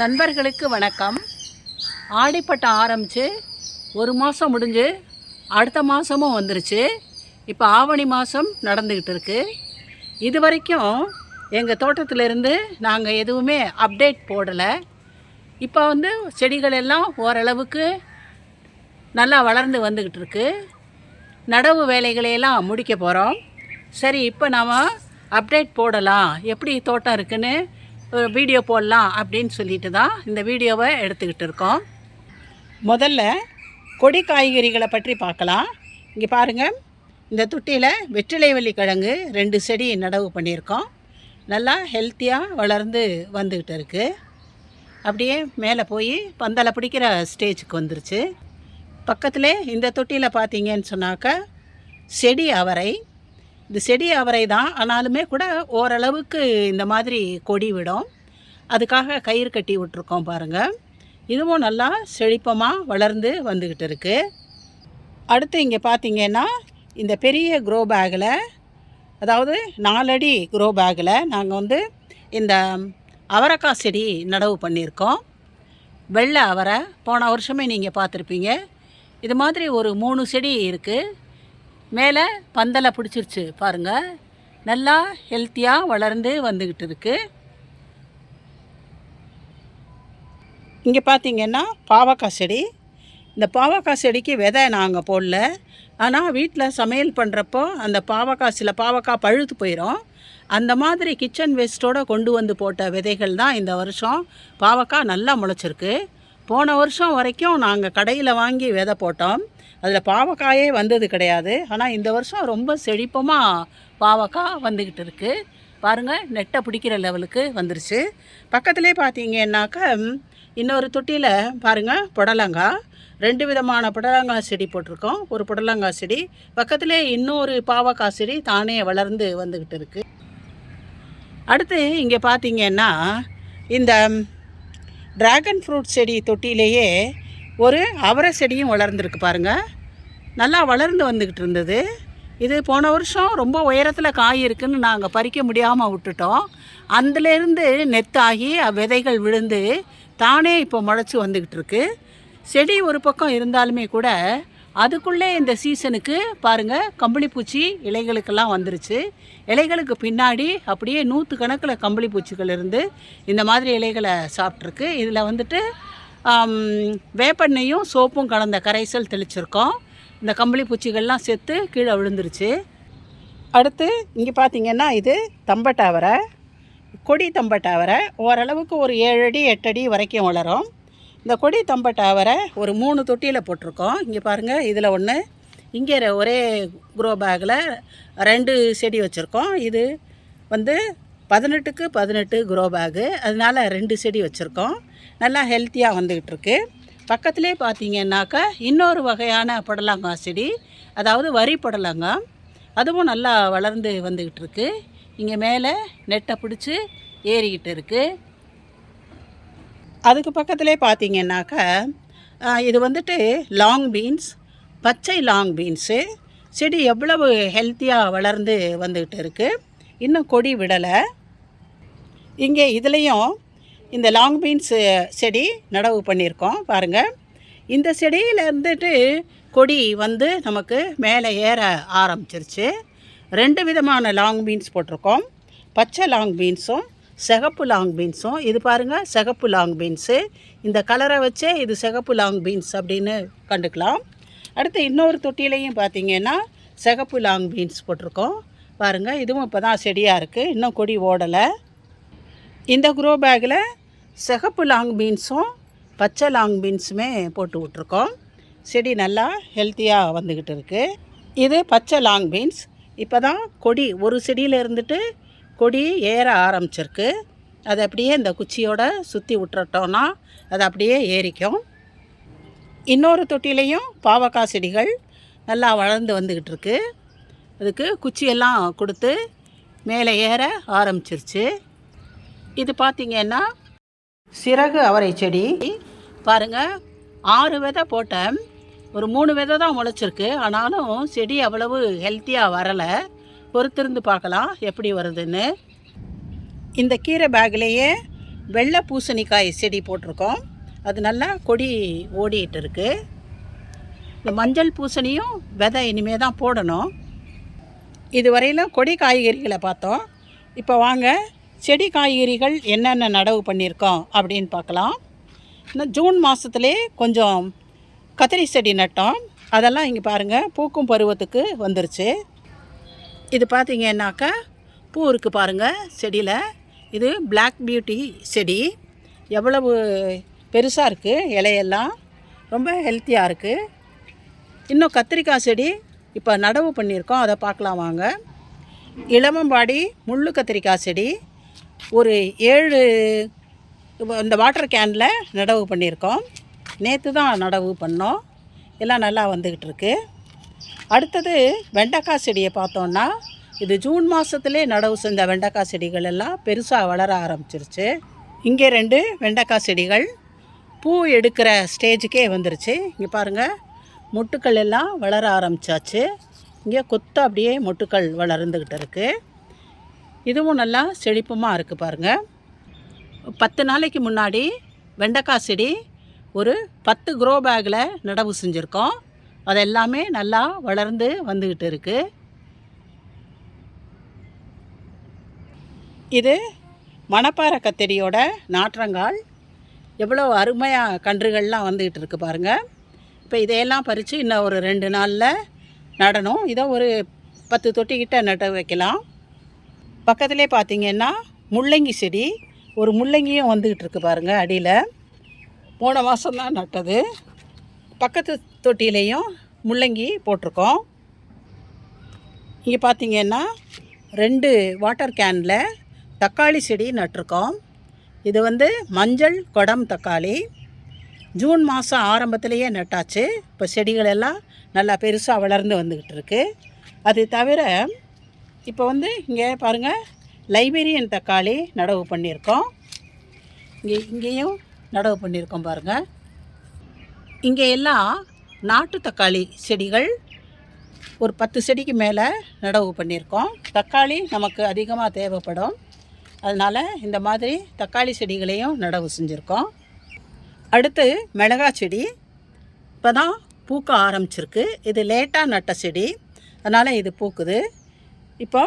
நண்பர்களுக்கு வணக்கம். ஆடிப்பட்டம் ஆரம்பித்து ஒரு மாதம் முடிஞ்சு அடுத்த மாதமும் வந்துருச்சு. இப்போ ஆவணி மாதம் நடந்துக்கிட்டு இருக்குது இது வரைக்கும் எங்கள் தோட்டத்திலிருந்து நாங்கள் எதுவுமே அப்டேட் போடலை. இப்போ வந்து செடிகள் எல்லாம் ஓரளவுக்கு நல்லா வளர்ந்து வந்துக்கிட்டு இருக்கு. நடவு வேலைகளையெல்லாம் முடிக்க போகிறோம் சரி இப்போ நாம் அப்டேட் போடலாம். எப்படி தோட்டம் இருக்குன்னு ஒரு வீடியோ போடலாம் அப்படின்னு சொல்லிட்டு தான் இந்த வீடியோவை எடுத்துக்கிட்டு இருக்கோம். முதல்ல கொடி காய்கறிகளை பற்றி பார்க்கலாம். இங்கே பாருங்கள் இந்த தொட்டியில் வெற்றிலைவள்ளி கிழங்கு ரெண்டு செடி நடவு பண்ணியிருக்கோம். நல்லா ஹெல்த்தியாக வளர்ந்து வந்துக்கிட்டு இருக்குது அப்படியே மேலே போய் பந்தலை பிடிக்கிற ஸ்டேஜுக்கு வந்துருச்சு. பக்கத்தில் இந்த தொட்டியில் பார்த்தீங்கன்னு சொன்னாக்கா செடி அவரை இது செடி அவரை தான் ஆனாலுமே கூட ஓரளவுக்கு இந்த மாதிரி கொடி விடும். அதுக்காக கயிறு கட்டி விட்டுருக்கோம் பாருங்கள் இதுவும் நல்லா செழிப்பமாக வளர்ந்து வந்துக்கிட்டு இருக்குது அடுத்து இங்கே பார்த்தீங்கன்னா இந்த பெரிய க்ரோ பேக்கில் அதாவது நாலடி க்ரோ பேக்கில் நாங்கள் வந்து இந்த அவரைக்காய் செடி நடவு பண்ணியிருக்கோம். வெள்ளை அவரை போன வருஷமே நீங்கள் பார்த்துருப்பீங்க இது மாதிரி ஒரு மூணு செடி இருக்குது மேலே பந்தலை பிடிச்சிருச்சு பாருங்கள் நல்லா ஹெல்த்தியாக வளர்ந்து வந்துக்கிட்டு இருக்குது இங்கே பார்த்தீங்கன்னா பாவக்காய் செடி. இந்த பாவக்காய் செடிக்கு விதை நாங்கள் போடல. ஆனால் வீட்டில் சமையல் பண்ணுறப்போ அந்த பாவக்காய் சில பாவக்காய் பழுத்து போயிடும் அந்த மாதிரி கிச்சன் வேஸ்ட்டோடு கொண்டு வந்து போட்ட விதைகள் தான் இந்த வருஷம் பாவக்காய் நல்லா முளைச்சிருக்கு. போன வருஷம் வரைக்கும் நாங்கள் கடையில் வாங்கி விதை போட்டோம். அதில் பாவக்காயே வந்தது கிடையாது. ஆனால் இந்த வருஷம் ரொம்ப செழிப்பமாக பாவக்காய் வந்துக்கிட்டு இருக்குது பாருங்கள் நெட்டை பிடிக்கிற லெவலுக்கு வந்துருச்சு. பக்கத்துலேயே பார்த்தீங்கன்னாக்கா இன்னொரு தொட்டியில் பாருங்கள் புடலங்காய். ரெண்டு விதமான புடலங்காய் செடி போட்டிருக்கோம். ஒரு புடலங்காய் செடி. பக்கத்திலே இன்னொரு பாவக்காய் செடி தானே வளர்ந்து வந்துக்கிட்டு இருக்குது அடுத்து இங்கே பார்த்தீங்கன்னா இந்த ட்ராகன் ஃப்ரூட் செடி தொட்டியிலேயே ஒரு அவரை செடியும் வளர்ந்துருக்கு பாருங்கள் நல்லா வளர்ந்து வந்துக்கிட்டு இருந்தது. இது போன வருஷம் ரொம்ப உயரத்தில் காய் இருக்குதுன்னு நாங்கள் பறிக்க முடியாமல் விட்டுட்டோம். அதுலேருந்து நெத்தாகி விதைகள் விழுந்து தானே இப்போ முளைச்சி வந்துக்கிட்டு இருக்கு. செடி ஒரு பக்கம் இருந்தாலுமே கூட அதுக்குள்ளே இந்த சீசனுக்கு பாருங்கள் கம்பளிப்பூச்சி இலைகளுக்கெல்லாம் வந்துருச்சு. இலைகளுக்கு பின்னாடி அப்படியே நூற்று கணக்கில் கம்பளி பூச்சிகள் இருந்து இந்த மாதிரி இலைகளை சாப்பிட்ருக்கு. இதில் வந்துட்டு வேப்பெண்ணையும் சோப்பும் கலந்த கரைசல் தெளிச்சிருக்கோம். இந்த கம்பளி பூச்சிகள்லாம் செத்து கீழே விழுந்துருச்சு. அடுத்து இங்கே பார்த்தீங்கன்னா இது தம்பட்டாவரை கொடி தம்பட்டாவரை ஓரளவுக்கு ஒரு ஏழு அடி எட்டு அடி வரைக்கும் வளரும். இந்த கொடி தம்பட்டாவரை ஒரு மூணு தொட்டியில் போட்டிருக்கோம். இங்கே பாருங்கள் இதில் ஒன்று இங்கே ஒரே குரோ பேக்கில் ரெண்டு செடி வச்சுருக்கோம். இது வந்து பதினெட்டுக்கு பதினெட்டு குரோ பேகு அதனால ரெண்டு செடி வச்சுருக்கோம். நல்லா ஹெல்த்தியாக வந்துக்கிட்டு இருக்கு பக்கத்துலேயே பார்த்தீங்கன்னாக்கா இன்னொரு வகையான புடலங்காய் செடி அதாவது வரி புடலங்காய். அதுவும் நல்லா வளர்ந்து வந்துக்கிட்டு இருக்கு இங்கே மேலே நெட்டை பிடிச்சி ஏறிக்கிட்டு இருக்குது அதுக்கு பக்கத்துலேயே பார்த்தீங்கன்னாக்கா இது வந்துட்டு லாங் பீன்ஸ் பச்சை லாங் பீன்ஸு செடி எவ்வளவு ஹெல்த்தியாக வளர்ந்து வந்துக்கிட்டு இருக்குது இன்னும் கொடி விடலை. இங்கே இதுலேயும் இந்த லாங் பீன்ஸ் செடி நடவு பண்ணியிருக்கோம் பாருங்கள் இந்த செடியில் இருந்துட்டு கொடி வந்து நமக்கு மேலே ஏற ஆரம்பிச்சிருச்சு. ரெண்டு விதமான லாங் பீன்ஸ் போட்டிருக்கோம். பச்சை லாங் பீன்ஸும் சிகப்பு லாங் பீன்ஸும் இது பாருங்கள் சிகப்பு லாங் பீன்ஸு இந்த கலரை வச்சே இது சிகப்பு லாங் பீன்ஸ் அப்படின்னு கண்டுக்கலாம். அடுத்து இன்னொரு தொட்டிலையும் பார்த்தீங்கன்னா சிகப்பு லாங் பீன்ஸ் போட்டிருக்கோம். பாருங்கள் இதுவும் இப்போ தான் செடியாக இருக்குது இன்னும் கொடி ஓடலை. இந்த குரோ பேக்கில் சிகப்பு லாங் பீன்ஸும் பச்சை லாங் பீன்ஸுமே போட்டு விட்ருக்கோம் செடி நல்லா ஹெல்த்தியாக வந்துக்கிட்டு இருக்குது இது பச்சை லாங் பீன்ஸ் இப்போ தான் கொடி ஒரு செடியில் இருந்துட்டு கொடி ஏற ஆரம்பிச்சிருக்கு. அது அப்படியே இந்த குச்சியோட சுற்றி விட்டுறட்டோன்னா அது அப்படியே ஏறிக்கும். இன்னொரு தொட்டிலையும் பாவக்காய் செடிகள் நல்லா வளர்ந்து வந்துக்கிட்டு இருக்கு அதுக்கு குச்சியெல்லாம் கொடுத்து மேலே ஏற ஆரம்பிச்சிருச்சு. இது பார்த்திங்கன்னா சிறகு அவரை செடி. பாருங்கள் ஆறு விதை போட்டேன். ஒரு மூணு விதை தான் முளைச்சிருக்கு. ஆனாலும் செடி அவ்வளவு ஹெல்த்தியாக வரலை. பொறுத்திருந்து பார்க்கலாம் எப்படி வருதுன்னு. இந்த கீரை பேக்லேயே வெள்ளை பூசணிக்காய் செடி போட்டிருக்கோம். அது நல்லா கொடி ஓடிட்டு இருக்கு. இந்த மஞ்சள் பூசணியும் விதை இனிமே தான் போடணும். இது வரையிலும் கொடி காய்கறிகளை பார்த்தோம். இப்போ வாங்க செடி காய்கறிகள் என்னென்ன நடவு பண்ணியிருக்கோம் அப்படின்னு பார்க்கலாம். இன்னும் ஜூன் மாதத்துலேயே கொஞ்சம் கத்திரி செடி நட்டோம். அதெல்லாம் இங்கே பாருங்கள் பூக்கும் பருவத்துக்கு வந்துருச்சு. இது பார்த்தீங்கன்னாக்கா பூ இருக்குது பாருங்கள் செடியில். இது பிளாக் பியூட்டி செடி. எவ்வளவு பெருசாக இருக்குது இலையெல்லாம். ரொம்ப ஹெல்த்தியாக இருக்குது இன்னும் கத்திரிக்காய் செடி இப்போ நடவு பண்ணியிருக்கோம் அதை பார்க்கலாம் வாங்க. இளமம்பாடி முள்ளு கத்திரிக்காய் செடி. ஒரு ஏழு இந்த வாட்டர் கேனில் நடவு பண்ணியிருக்கோம். நேற்று தான் நடவு பண்ணோம். எல்லாம் நல்லா வந்துக்கிட்டு இருக்குது அடுத்தது வெண்டைக்காய் செடியை பார்த்தோன்னா இது ஜூன் மாதத்துலேயே நடவு செஞ்ச வெண்டைக்காய் செடிகள் எல்லாம் பெருசாக வளர ஆரம்பிச்சிருச்சு. இங்கே ரெண்டு வெண்டைக்காய் செடிகள் பூ எடுக்கிற ஸ்டேஜுக்கே வந்துருச்சு. இங்கே பாருங்கள் மொட்டுக்கள் எல்லாம் வளர ஆரம்பிச்சாச்சு. இங்கே கொத்து அப்படியே மொட்டுக்கள் வளர்ந்துக்கிட்டு இருக்குது இதுவும் நல்லா செழிப்புமாக இருக்குது பாருங்கள் பத்து நாளைக்கு முன்னாடி வெண்டைக்காய் செடி ஒரு பத்து க்ரோ பேக்கில் நடவு செஞ்சுருக்கோம். அது எல்லாமே நல்லா வளர்ந்து வந்துக்கிட்டு இருக்குது இது மணப்பாறை கத்தரியோட நாற்றங்கால். எவ்வளோ அருமையாக கன்றுகள்லாம் வந்துக்கிட்டு இருக்கு பாருங்கள் இப்போ இதையெல்லாம் பறித்து இன்னும் ஒரு ரெண்டு நாளில் நடணும். இதை ஒரு பத்து தொட்டிக்கிட்ட நட்டு வைக்கலாம். பக்கத்திலே பார்த்திங்கன்னா முள்ளங்கி செடி. ஒரு முள்ளங்கியும் வந்துக்கிட்டு இருக்கு பாருங்கள் அடியில். போன மாதம் தான் நட்டது. பக்கத்து தொட்டிலையும் முள்ளங்கி போட்டிருக்கோம். இங்கே பார்த்தீங்கன்னா ரெண்டு வாட்டர் கேனில் தக்காளி செடி நட்டிருக்கோம். இது வந்து மஞ்சள் குடம் தக்காளி. ஜூன் மாதம் ஆரம்பத்திலேயே நட்டாச்சு. இப்போ செடிகள் எல்லாம் நல்லா பெருசாக வளர்ந்து வந்துக்கிட்டு இருக்கு. அது தவிர இப்போ வந்து இங்கே பாருங்கள் லைபேரியன் தக்காளி நடவு பண்ணியிருக்கோம். இங்கே இங்கேயும் நடவு பண்ணியிருக்கோம் பாருங்கள் இங்கே எல்லாம் நாட்டு தக்காளி செடிகள் ஒரு பத்து செடிக்கு மேலே நடவு பண்ணியிருக்கோம். தக்காளி நமக்கு அதிகமாக தேவைப்படும். அதனால் இந்த மாதிரி தக்காளி செடிகளையும் நடவு செஞ்சுருக்கோம். அடுத்து மிளகாய் செடி. இப்போ தான் பூக்க ஆரம்பிச்சிருக்கு. இது லேட்டாக நட்ட செடி. அதனால் இது பூக்குது. இப்போ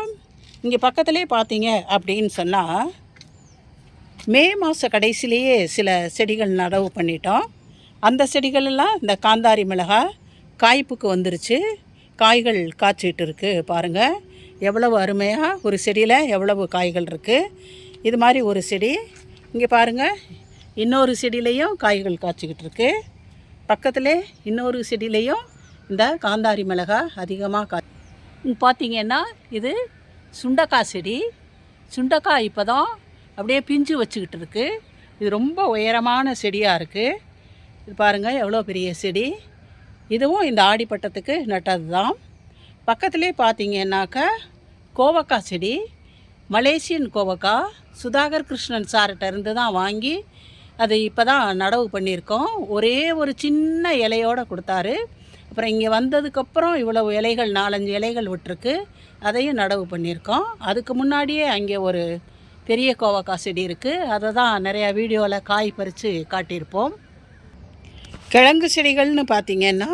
இங்கே பக்கத்துலேயே பார்த்தீங்க அப்படின்னு சொன்னால் மே மாத கடைசிலேயே சில செடிகள் நடவு பண்ணிட்டோம். அந்த செடிகளெல்லாம் இந்த காந்தாரி மிளகாய் காய்ப்புக்கு வந்துருச்சு. காய்கள் காய்ச்சிட்டு இருக்குது பாருங்கள் எவ்வளவு அருமையாக ஒரு செடியில் எவ்வளவு காய்கள் இருக்குது இது மாதிரி ஒரு செடி. இங்கே பாருங்கள் இன்னொரு செடியிலையும் காய்கள் காய்ச்சிக்கிட்டு இருக்கு பக்கத்தில் இன்னொரு செடியிலையும் இந்த காந்தாரி மிளகாய் அதிகமாக கா பார்த்தீங்கன்னா இது சுண்டக்காய் செடி. சுண்டக்காய் இப்போ தான் அப்படியே பிஞ்சு வச்சுக்கிட்டு இருக்கு. இது ரொம்ப உயரமான செடியாக இருக்குது இது பாருங்கள் எவ்வளோ பெரிய செடி. இதுவும் இந்த ஆடிப்பட்டத்துக்கு நட்டது தான் பக்கத்துலேயே பார்த்தீங்கன்னாக்கா கோவக்காய் செடி மலேசியன் கோவக்காய் சுதாகர் கிருஷ்ணன் சார்கிட்ட இருந்து தான் வாங்கி அது இப்போ தான் நடவு பண்ணியிருக்கோம். ஒரே ஒரு சின்ன இலையோடு கொடுத்தாரு. அப்புறம் இங்கே வந்ததுக்கப்புறம் இவ்வளவு இலைகள் நாலஞ்சு இலைகள் விட்டுருக்கு. அதையும் நடவு பண்ணியிருக்கோம். அதுக்கு முன்னாடியே அங்கே ஒரு பெரிய கோவக்காய் செடி இருக்குது அதை தான் நிறையா வீடியோவில் காய் பறித்து காட்டியிருப்போம். கிழங்கு செடிகள்னு பார்த்தீங்கன்னா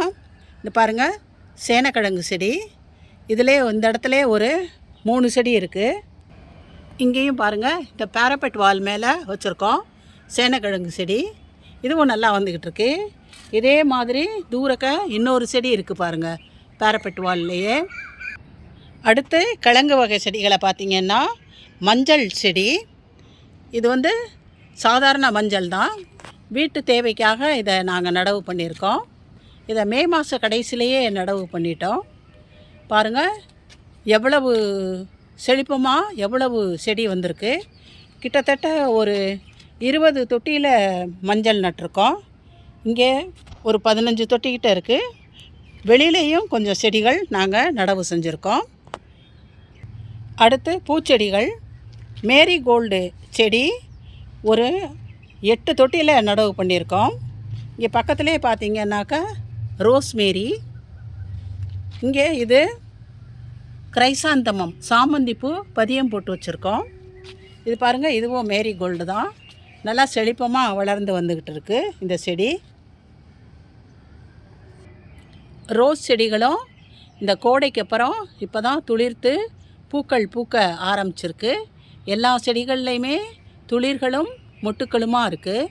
இந்த பாருங்கள் சேனக்கிழங்கு செடி. இதிலே இந்த இடத்துல ஒரு மூணு செடி இருக்குது இங்கேயும் பாருங்கள் இந்த பேரப்பெட் வால் மேலே வச்சுருக்கோம் சேனக்கிழங்கு செடி. இதுவும் நல்லா வந்துக்கிட்டு இருக்கு. இதே மாதிரி தூரக்க இன்னொரு செடி இருக்குது பாருங்கள் பேரப்பெட் வால்லையே அடுத்து கிழங்கு வகை செடிகளை பார்த்தீங்கன்னா மஞ்சள் செடி. இது வந்து சாதாரண மஞ்சள் தான். வீட்டு தேவைக்காக இதை நாங்கள் நடவு பண்ணியிருக்கோம். இதை மே மாத கடைசிலேயே நடவு பண்ணிட்டோம். பாருங்கள் எவ்வளவு செழிப்பமாக எவ்வளவு செடி வந்திருக்கு. கிட்டத்தட்ட ஒரு இருபது தொட்டியில் மஞ்சள் நட்டிருக்கோம். இங்கே ஒரு பதினஞ்சு தொட்டிக்கிட்ட இருக்குது வெளியிலையும் கொஞ்சம் செடிகள் நாங்கள் நடவு செஞ்சுருக்கோம். அடுத்து பூச்செடிகள். மேரி கோல்டு செடி ஒரு எட்டு தொட்டியில் நடவு பண்ணியிருக்கோம். இங்கே பக்கத்துலேயே பார்த்தீங்கன்னாக்கா ரோஸ்மேரி இங்கே இது கிரைசாந்தமம் சாமந்தி பூ பதியம் போட்டு வச்சுருக்கோம். இது பாருங்கள் இதுவும் மேரி கோல்டு தான். நல்லா செழிப்பமாக வளர்ந்து வந்துக்கிட்டு இருக்குது இந்த செடி. ரோஸ் செடிகளும் இந்த கோடைக்கு அப்புறம் இப்போ தான் துளிர்த்து பூக்கள் பூக்க ஆரம்பிச்சிருக்கு. எல்லா செடிகள்லையுமே துளிர்களும் மொட்டுக்களுமாக இருக்குது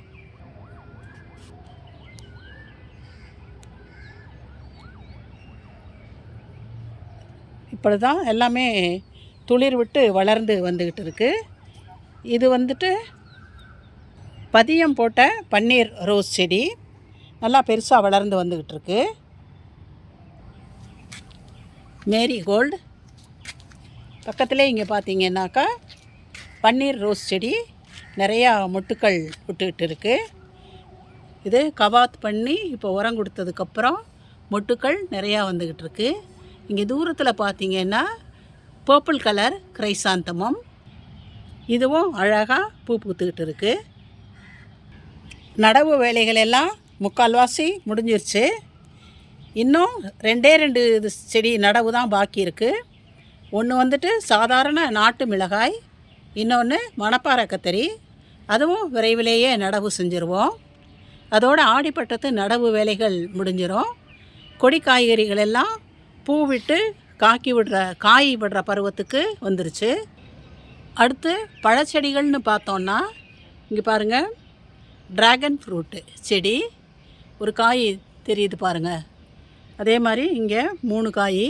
இப்படி தான் எல்லாமே துளிர் விட்டு வளர்ந்து வந்துக்கிட்டு இருக்கு. இது வந்துட்டு பதியம் போட்ட பன்னீர் ரோஸ் செடி. நல்லா பெருசாக வளர்ந்து வந்துக்கிட்டு இருக்கு. மேரிகோல்டு பக்கத்திலே இங்கே பார்த்தீங்கன்னாக்கா பன்னீர் ரோஸ் செடி. நிறையா மொட்டுக்கள் விட்டுக்கிட்டு இருக்கு இது கவாத் பண்ணி இப்போ உரம் கொடுத்ததுக்கப்புறம் மொட்டுக்கள் நிறையா வந்துக்கிட்டு இருக்கு இங்கே தூரத்தில் பார்த்தீங்கன்னா பர்பிள் கலர் கிரைசாந்தமம். இதுவும் அழகாக பூ பூத்துக்கிட்டு இருக்கு நடவு வேலைகள் எல்லாம் முக்கால்வாசி முடிஞ்சிருச்சு. இன்னும் ரெண்டே ரெண்டு இது செடி நடவு தான் பாக்கி இருக்குது ஒன்று வந்துட்டு சாதாரண நாட்டு மிளகாய் இன்னொன்று மணப்பாறை கத்தரி. அதுவும் விரைவிலேயே நடவு செஞ்சுருவோம். அதோட ஆடிப்பட்டத்து நடவு வேலைகள் முடிஞ்சிடும் கொடி காய்கறிகள் எல்லாம் பூ விட்டு காக்கி விடுற காய் விடுற பருவத்துக்கு வந்துருச்சு. அடுத்து பழச்செடிகள்னு பார்த்தோன்னா இங்கே பாருங்கள் ட்ராகன் ஃப்ரூட்டு செடி. ஒரு காய் தெரியுது பாருங்கள் அதே மாதிரி இங்கே மூணு காய்.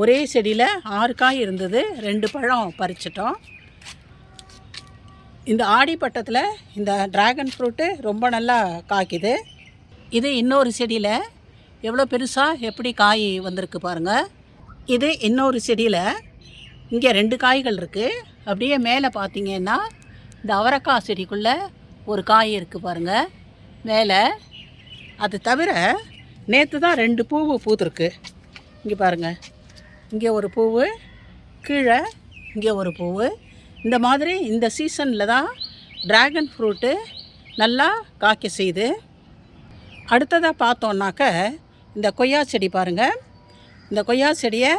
ஒரே செடியில் ஆறு காய் இருந்தது ரெண்டு பழம் பறிச்சிட்டோம். இந்த ஆடி பட்டத்தில் இந்த ட்ராகன் ஃப்ரூட்டு ரொம்ப நல்லா காய்க்குது. இது இன்னொரு செடியில் எவ்வளோ பெருசாக எப்படி காய் வந்திருக்கு பாருங்கள் இது இன்னொரு செடியில் இங்கே ரெண்டு காய்கள் இருக்குது அப்படியே மேலே பார்த்தீங்கன்னா இந்த அவரைக்காய் செடிக்குள்ளே ஒரு காய் இருக்குது பாருங்கள் மேலே அது தவிர நேற்று தான் ரெண்டு பூவு பூத்துருக்கு. இங்கே பாருங்கள் இங்கே ஒரு பூவு கீழே இங்கே ஒரு பூவு இந்த மாதிரி இந்த சீசனில் தான் ட்ராகன் ஃப்ரூட்டு நல்லா காய்க்க செய்யுது. அடுத்ததாக பார்த்தோன்னாக்க இந்த கொய்யா செடி பாருங்கள் இந்த கொய்யா செடியை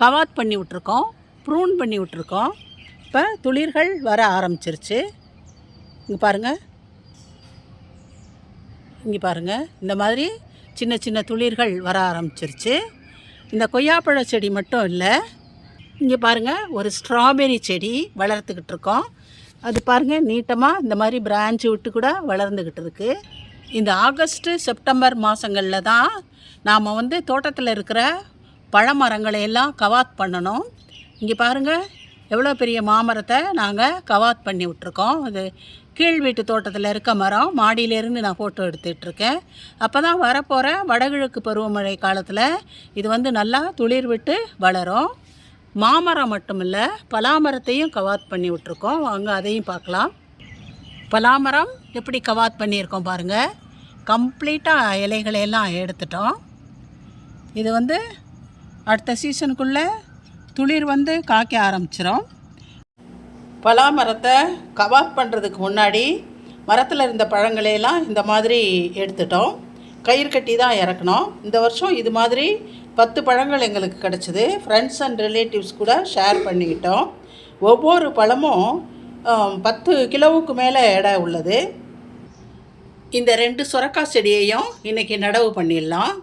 கவாத் பண்ணி விட்ருக்கோம் ப்ரூன் பண்ணி விட்ருக்கோம் இப்போ துளிர்கள் வர ஆரம்பிச்சிருச்சு. இங்கே பாருங்கள் இங்கே பாருங்கள் இந்த மாதிரி சின்ன சின்ன துளிர்கள் வர ஆரம்பிச்சிருச்சு. இந்த கொய்யாப்பழ செடி மட்டும் இல்லை இங்கே பாருங்கள் ஒரு ஸ்ட்ராபெரி செடி வளர்த்துக்கிட்டு இருக்கோம் அது பாருங்கள் நீட்டமாக இந்த மாதிரி பிரான்ச்சு விட்டு கூட வளர்ந்துக்கிட்டு இருக்குது இந்த ஆகஸ்ட்டு செப்டம்பர் மாதங்களில் தான் நாம் வந்து தோட்டத்தில் இருக்கிற பழமரங்களை எல்லாம் கவாத் பண்ணணும். இங்கே பாருங்கள் எவ்வளோ பெரிய மாமரத்தை நாங்கள் கவாத் பண்ணி விட்ருக்கோம் அது கீழ் வீட்டு தோட்டத்தில் இருக்க மரம் மாடியிலேருந்து நான் ஃபோட்டோ எடுத்துகிட்ருக்கேன் அப்போ தான் வரப்போகிற வடகிழக்கு பருவமழை காலத்தில் இது வந்து நல்லா துளிர் விட்டு வளரும். மாமரம் மட்டும் இல்லை பலாமரத்தையும் கவாத் பண்ணி விட்ருக்கோம் வாங்க அதையும் பார்க்கலாம். பலாமரம் எப்படி கவாத் பண்ணியிருக்கோம் பாருங்கள் கம்ப்ளீட்டாக இலைகளையெல்லாம் எடுத்துட்டோம். இது வந்து அடுத்த சீசனுக்குள்ளே துளிர் வந்து காய்க்க ஆரம்பிச்சிடும் பலாமரத்தை கவாத் பண்ணுறதுக்கு முன்னாடி மரத்தில் இருந்த பழங்களையெல்லாம் இந்த மாதிரி எடுத்துட்டோம். கயிறு கட்டி தான் இறக்கணும் இந்த வருஷம் இது மாதிரி பத்து பழங்கள் எங்களுக்கு கிடச்சிது. ஃப்ரெண்ட்ஸ் அண்ட் ரிலேட்டிவ்ஸ் கூட ஷேர் பண்ணிக்கிட்டோம். ஒவ்வொரு பழமும் பத்து கிலோவுக்கு மேலே எடை உள்ளது. இந்த ரெண்டு சுரக்காய் செடியையும் இன்றைக்கி நடவு பண்ணிடலாம்.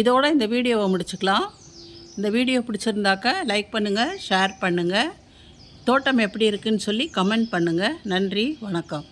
இதோட இந்த வீடியோவை முடிச்சுக்கலாம். இந்த வீடியோ பிடிச்சிருந்தாக்க லைக் பண்ணுங்கள் ஷேர் பண்ணுங்கள் தோட்டம் எப்படி இருக்குன்னு சொல்லி கமெண்ட் பண்ணுங்கள் நன்றி வணக்கம்.